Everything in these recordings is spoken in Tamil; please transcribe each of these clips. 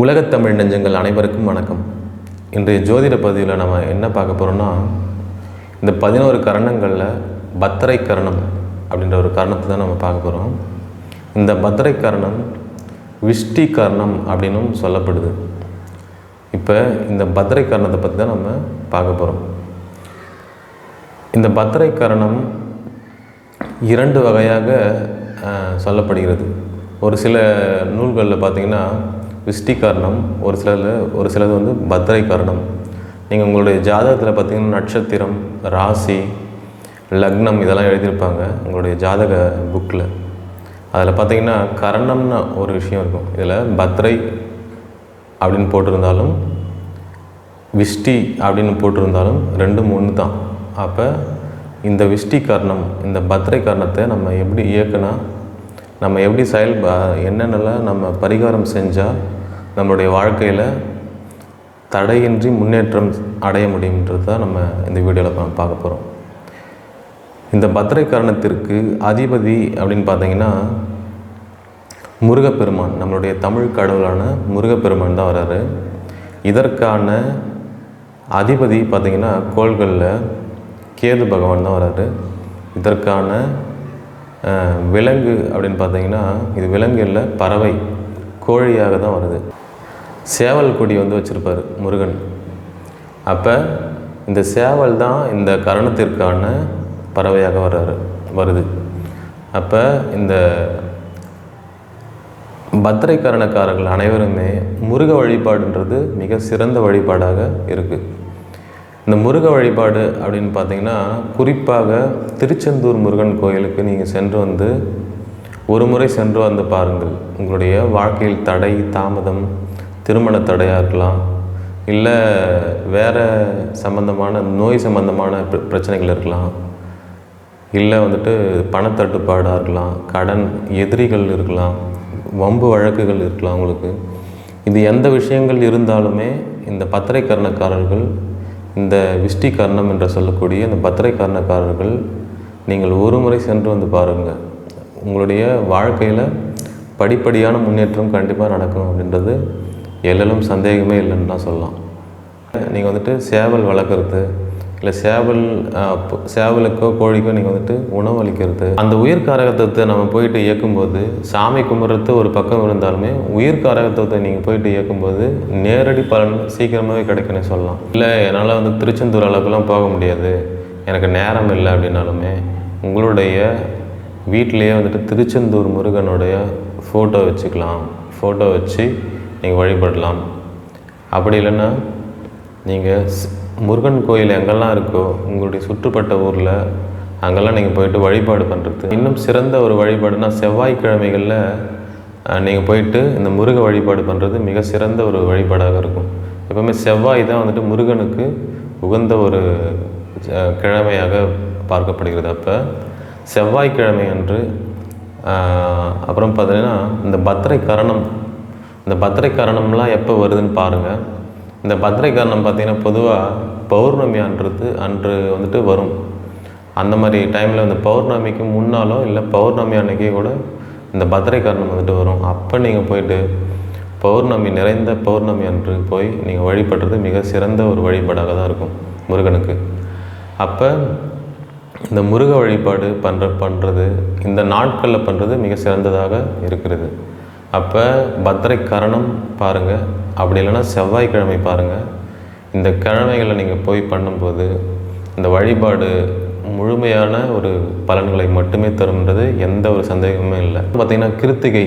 உலகத்தமிழ் நெஞ்சங்கள் அனைவருக்கும் வணக்கம். இன்றைய ஜோதிட பதிவில் நம்ம என்ன பார்க்க போகிறோம்னா இந்த பதினோரு கரணங்களில் பத்திரை கரணம் அப்படின்ற ஒரு கரணத்தை தான் நம்ம பார்க்க போகிறோம் இந்த பத்திரை கரணம் விஷ்டி கரணம் அப்படின்னும் சொல்லப்படுது. இப்போ இந்த பத்திரை கரணத்தை பற்றி தான் நம்ம பார்க்க போகிறோம் இந்த பத்திரை கரணம் இரண்டு வகையாக சொல்லப்படுகிறது. ஒரு சில நூல்களில் பார்த்தீங்கன்னா விஷ்டி காரணம் ஒரு சிலது ஒரு சிலது வந்து பத்திரை காரணம் நீங்கள் உங்களுடைய ஜாதகத்தில் பார்த்தீங்கன்னா நட்சத்திரம் ராசி லக்னம் இதெல்லாம் எழுதியிருப்பாங்க உங்களுடைய ஜாதக புக்கில் அதில் பார்த்தீங்கன்னா கரணம்னு ஒரு விஷயம் இருக்கும். இதில் பத்ரை அப்படின்னு போட்டிருந்தாலும் விஷ்டி அப்படின்னு போட்டிருந்தாலும் ரெண்டும் ஒன்று தான் அப்போ இந்த விஷ்டி காரணம் இந்த பத்ரை காரணத்தை நம்ம எப்படி இயக்குனா நம்ம எப்படி செயல் என்னென்னலாம் நம்ம பரிகாரம் செஞ்சால் நம்மளுடைய வாழ்க்கையில் தடையின்றி முன்னேற்றம் அடைய முடியுன்றது தான் நம்ம இந்த வீடியோவில் நம்ம பார்க்க போகிறோம் இந்த பத்திரை கரணத்திற்கு அதிபதி அப்படின்னு பார்த்தீங்கன்னா முருகப்பெருமான் நம்மளுடைய தமிழ் கடவுளான முருகப்பெருமான் தான் வர்றாரு இதற்கான அதிபதி பார்த்திங்கன்னா கோள்களில் கேது பகவான் தான் வர்றாரு இதற்கான விலங்கு அப்படின்னு பார்த்தீங்கன்னா இது விலங்கு இல்லை பறவை. கோழியாக தான் வருது. சேவல் கொடி வந்து வச்சுருப்பார் முருகன். அப்போ இந்த சேவல் தான் இந்த கரணத்திற்கான பறவையாக வர்றாரு வருது. அப்போ இந்த பத்திரைக்கரணக்காரர்கள் அனைவருமே முருக வழிபாடுன்றது மிக சிறந்த வழிபாடாக இருக்குது இந்த முருக வழிபாடு அப்படின்னு பார்த்தீங்கன்னா குறிப்பாக திருச்செந்தூர் முருகன் கோயிலுக்கு நீங்கள் சென்று வந்து ஒரு முறை சென்று வந்து பாருங்கள். உங்களுடைய வாழ்க்கையில் தடை தாமதம் திருமண தடையாக இருக்கலாம் இல்லை வேறு சம்பந்தமான நோய் சம்பந்தமான பிர- பிரச்சனைகள் இருக்கலாம் இல்லை வந்துட்டு பணத்தட்டுப்பாடாக இருக்கலாம் கடன் எதிரிகள் இருக்கலாம் வம்பு வழக்குகள் இருக்கலாம் உங்களுக்கு. இது எந்த விஷயங்கள் இருந்தாலுமே இந்த பத்திரைக்கரணக்காரர்கள் இந்த விஷ்டி கர்ணம் என்று சொல்லக்கூடிய இந்த பத்திரை கர்ணக்காரர்கள் நீங்கள் ஒரு முறை சென்று வந்து பாருங்கள் உங்களுடைய வாழ்க்கையில் படிப்படியான முன்னேற்றம் கண்டிப்பாக நடக்கும் அப்படின்றது எல்லாம் சந்தேகமே இல்லைன்னு தான் சொல்லலாம். நீங்கள் வந்துட்டு சேவல் வளர்க்குறது இல்லை சேவல் சேவலுக்கோ கோழிக்கோ நீங்கள் வந்துட்டு உணவு அளிக்கிறது. அந்த உயிர் காரகத்துவத்தை நம்ம போயிட்டு இயக்கும்போது சாமி கும்பிட்றது ஒரு பக்கம் இருந்தாலுமே உயிர் காரகத்துவத்தை நீங்கள் போயிட்டு இயக்கும்போது நேரடி பலன் சீக்கிரமாகவே கிடைக்குன்னு சொல்லலாம். இல்லை என்னால் வந்து திருச்செந்தூர் அளவுக்குலாம் போக முடியாது. எனக்கு நேரம் இல்லை அப்படின்னாலுமே உங்களுடைய வீட்டிலையே வந்துட்டு திருச்செந்தூர் முருகனுடைய ஃபோட்டோ வச்சுக்கலாம். ஃபோட்டோ வச்சு நீங்கள் வழிபடலாம். அப்படி இல்லைன்னா நீங்கள் முருகன் கோயில் எங்கெல்லாம் இருக்கோ உங்களுடைய சுற்றுப்பட்ட ஊரில் அங்கெல்லாம் நீங்கள் போயிட்டு வழிபாடு பண்ணுறது இன்னும் சிறந்த ஒரு வழிபாடுனா செவ்வாய்க்கிழமைகளில் நீங்கள் போயிட்டு இந்த முருக வழிபாடு பண்ணுறது மிக சிறந்த ஒரு வழிபாடாக இருக்கும். எப்பவுமே செவ்வாய் தான் வந்துட்டு முருகனுக்கு உகந்த ஒரு கிழமையாக பார்க்கப்படுகிறது. அப்போ செவ்வாய்க்கிழமை அன்று அப்புறம் பார்த்தீங்கன்னா இந்த பத்திரை கரணம் இந்த பத்திரை கரணம்லாம் எப்போ வருதுன்னு பாருங்கள் இந்த பத்திரை காரணம் பார்த்திங்கன்னா பொதுவாக பௌர்ணமி அன்றது அன்று வந்துட்டு வரும். அந்த மாதிரி டைமில் இந்த பௌர்ணமிக்கு முன்னாலோ இல்லை பௌர்ணமி அன்னைக்கே கூட இந்த பத்திரை காரணம் வந்துட்டு வரும். அப்போ நீங்கள் போயிட்டு பௌர்ணமி நிறைந்த பௌர்ணமி அன்று போய் நீங்கள் வழிபடுறது மிக சிறந்த ஒரு வழிபாடாக தான் இருக்கும் முருகனுக்கு. அப்போ இந்த முருக வழிபாடு பண்ணுற பண்ணுறது இந்த நாட்களில் பண்ணுறது மிக சிறந்ததாக இருக்கிறது. அப்போ பத்திரை கரணம் பாருங்கள் அப்படி இல்லைன்னா செவ்வாய்க்கிழமை பாருங்கள் இந்த கிழமைகளை நீங்கள் போய் பண்ணும்போது இந்த வழிபாடு முழுமையான ஒரு பலன்களை மட்டுமே தரும்ன்றது எந்த ஒரு சந்தேகமுமே இல்லை. பார்த்திங்கன்னா கிருத்திகை.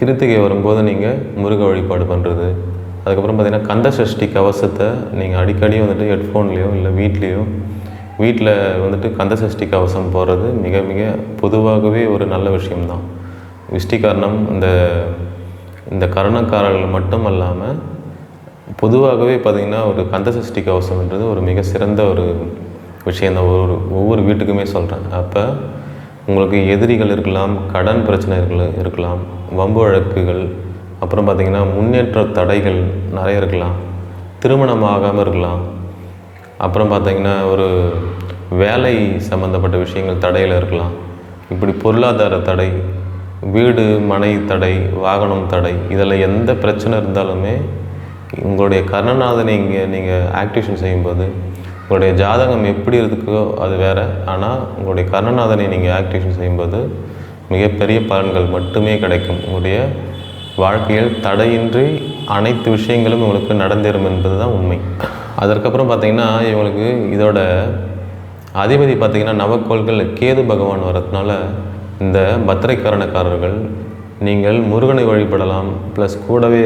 கிருத்திகை வரும்போது நீங்கள் முருக வழிபாடு பண்ணுறது அதுக்கப்புறம் பார்த்திங்கன்னா கந்த சஷ்டி கவசத்தை நீங்கள் அடிக்கடி வந்துட்டு ஹெட்ஃபோன்லேயோ இல்லை வீட்லேயோ வீட்டில் வந்துட்டு கந்த சஷ்டி கவசம் போடுறது மிக மிக பொதுவாகவே ஒரு நல்ல விஷயம்தான். விஷ்டிகரணம் இந்த இந்த கரணக்காரர்கள் மட்டும் அல்லாமல் பொதுவாகவே பார்த்திங்கன்னா ஒரு கந்த சஷ்டி கவசம்ன்றது ஒரு மிக சிறந்த ஒரு விஷயம் தான். ஒவ்வொரு ஒவ்வொரு வீட்டுக்குமே சொல்கிறேன் அப்போ உங்களுக்கு எதிரிகள் இருக்கலாம் கடன் பிரச்சனைகள் இருக்கலாம் வம்பு வழக்குகள் அப்புறம் பார்த்திங்கன்னா முன்னேற்ற தடைகள் நிறைய இருக்கலாம் திருமணம் ஆகாமல் இருக்கலாம். அப்புறம் பார்த்திங்கன்னா ஒரு வேலை சம்மந்தப்பட்ட விஷயங்கள் தடையில் இருக்கலாம். இப்படி பொருளாதார தடை வீடு மனை தடை வாகனம் தடை இதில் எந்த பிரச்சனை இருந்தாலுமே உங்களுடைய கர்ணநாதனை இங்கே நீங்கள் ஆக்டிவேஷன் செய்யும்போது உங்களுடைய ஜாதகம் எப்படி இருக்கோ அது வேறு. ஆனால் உங்களுடைய கர்ணநாதனை நீங்கள் ஆக்டிவேஷன் செய்யும்போது மிகப்பெரிய பலன்கள் மட்டுமே கிடைக்கும். உங்களுடைய வாழ்க்கையில் தடையின்றி அனைத்து விஷயங்களும் இவங்களுக்கு நடந்தேறும் என்பது தான் உண்மை. அதற்கப்புறம் பார்த்தீங்கன்னா இவங்களுக்கு இதோட அதிபதி பார்த்திங்கன்னா நவக்கோள்களில் கேது பகவான் வரதுனால இந்த பத்திரைக்காரணக்காரர்கள் நீங்கள் முருகனை வழிபடலாம் ப்ளஸ் கூடவே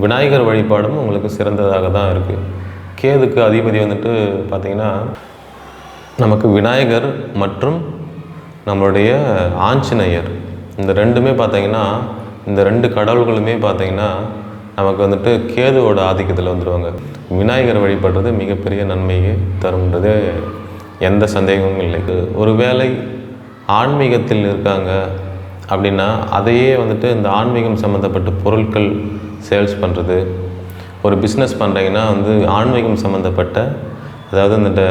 விநாயகர் வழிபாடும் உங்களுக்கு சிறந்ததாக தான் இருக்குது கேதுக்கு அதிபதி வந்துட்டு பார்த்திங்கன்னா நமக்கு விநாயகர் மற்றும் நம்மளுடைய ஆஞ்சநேயர் இந்த ரெண்டுமே பார்த்தீங்கன்னா இந்த ரெண்டு கடவுள்களுமே பார்த்திங்கன்னா நமக்கு வந்துட்டு கேதுவோட ஆதிக்கத்தில் வந்துடுவாங்க விநாயகர் வழிபடுறது மிகப்பெரிய நன்மையை தரும்ன்றது எந்த சந்தேகமும் இல்லை. ஒருவேளை ஆன்மீகத்தில் இருக்காங்க அப்படின்னா அதையே வந்துட்டு இந்த ஆன்மீகம் சம்மந்தப்பட்ட பொருட்கள் சேல்ஸ் பண்ணுறது ஒரு பிஸ்னஸ் பண்ணுறீங்கன்னா வந்து ஆன்மீகம் சம்மந்தப்பட்ட அதாவது இந்த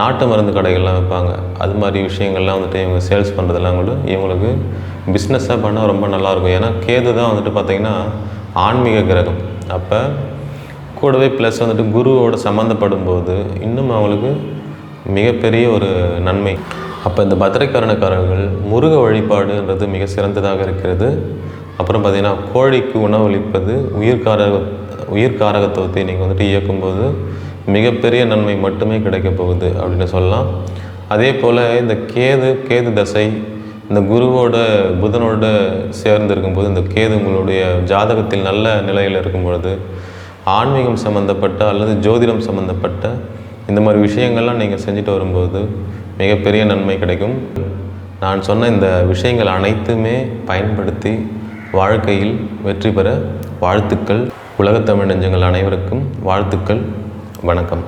நாட்டு மருந்து கடைகள்லாம் வைப்பாங்க அது மாதிரி விஷயங்கள்லாம் வந்துட்டு இவங்க சேல்ஸ் பண்ணுறதெல்லாம் கூட இவங்களுக்கு பிஸ்னஸாக பண்ணால் ரொம்ப நல்லாயிருக்கும். ஏன்னா கேது தான் வந்துட்டு பார்த்திங்கன்னா ஆன்மீக கிரகம். அப்போ கூடவே ப்ளஸ் வந்துட்டு குருவோட சம்மந்தப்படும் போது இன்னும் அவங்களுக்கு மிகப்பெரிய ஒரு நன்மை. அப்போ இந்த பத்திரைக்காரணக்காரர்கள் முருக வழிபாடுன்றது மிக சிறந்ததாக இருக்கிறது. அப்புறம் பார்த்திங்கன்னா கோழிக்கு உணவளிப்பது உயிர்காரக உயிர்காரகத்துவத்தை நீங்கள் வந்துட்டு இயக்கும்போது மிகப்பெரிய நன்மை மட்டுமே கிடைக்க போகுது அப்படின்னு சொல்லலாம். அதே போல் இந்த கேது கேது தசை இந்த குருவோட புதனோட சேர்ந்து இருக்கும்போது இந்த கேது உங்களுடைய ஜாதகத்தில் நல்ல நிலையில் இருக்கும் பொழுது ஆன்மீகம் சம்மந்தப்பட்ட அல்லது ஜோதிடம் சம்மந்தப்பட்ட இந்த மாதிரி விஷயங்கள்லாம் நீங்கள் செஞ்சுட்டு வரும்போது மிகப்பெரிய நன்மை கிடைக்கும். நான் சொன்ன இந்த விஷயங்கள் அனைத்துமே பயன்படுத்தி வாழ்க்கையில் வெற்றி பெற வாழ்த்துக்கள். உலகத்தமிழ் நெஞ்சங்கள் அனைவருக்கும் வாழ்த்துக்கள். வணக்கம்.